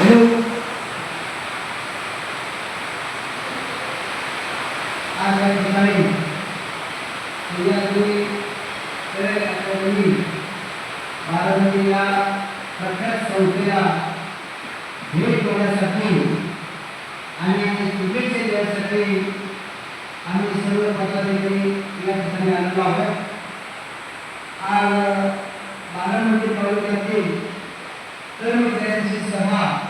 Hello आज या ठिकाणी जिल्ह्यातील बारामती या प्रख्यात संस्थेला भेट देण्यासाठी आणि शुभेच्छा देण्यासाठी आम्ही सर्व पदाधिकारी या ठिकाणी आलेलो आहोत आज बारामती तालुक्यातील सभा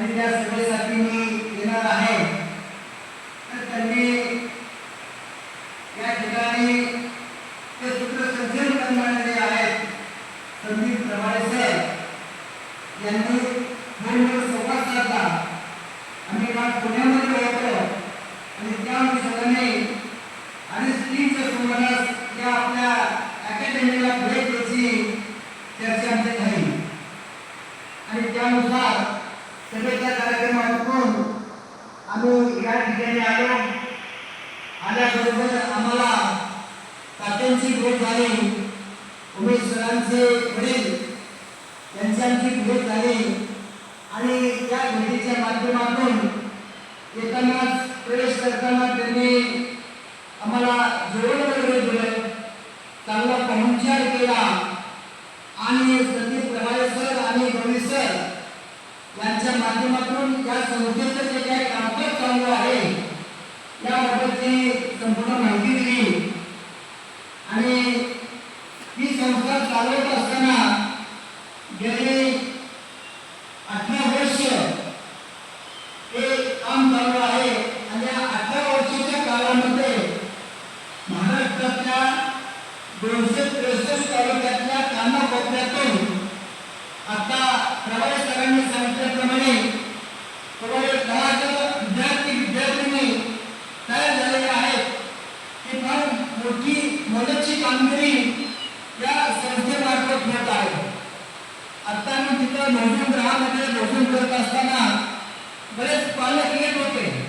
आणि त्या सभेसाठी मी येणार आहे. तर त्यांनी या ठिकाणी ते सूत्रसंचलन करणारे आहेत. संदीप प्रभाळे साहेब यांनी फोनवर संवाद साधला. आम्ही काल पुण्यामध्ये होतो आणि त्या अनुषंगाने आणि स्त्रीच्या सुमारास या आपल्या अकॅडमीला भेट द्यायची चर्चा आमची झाली आणि त्यानुसार सभेच्या कार्यक्रमातून आम्ही या ठिकाणी आलो? आल्याबरोबर आम्हाला तात्यांची भेट झाली. उमेश सरांचे वडील त्यांची आमची भेट झाली. आणि त्या भेटीच्या माध्यमातून येतानाच प्रवेश करताना त्यांनी आम्हाला जेवण वगैरे दिलं. चांगला पाहुणचार केला. आणि संदीप प्रभाळे सर आणि गौरी सर यांच्या माध्यमातून या संस्थेचं याबाबतची संपूर्ण माहिती दिली. आणि ही संस्था चालवत असताना गेली अठरा वर्ष आता मी तिथं भोजन करत असताना बरेच पालक येत होते.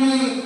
me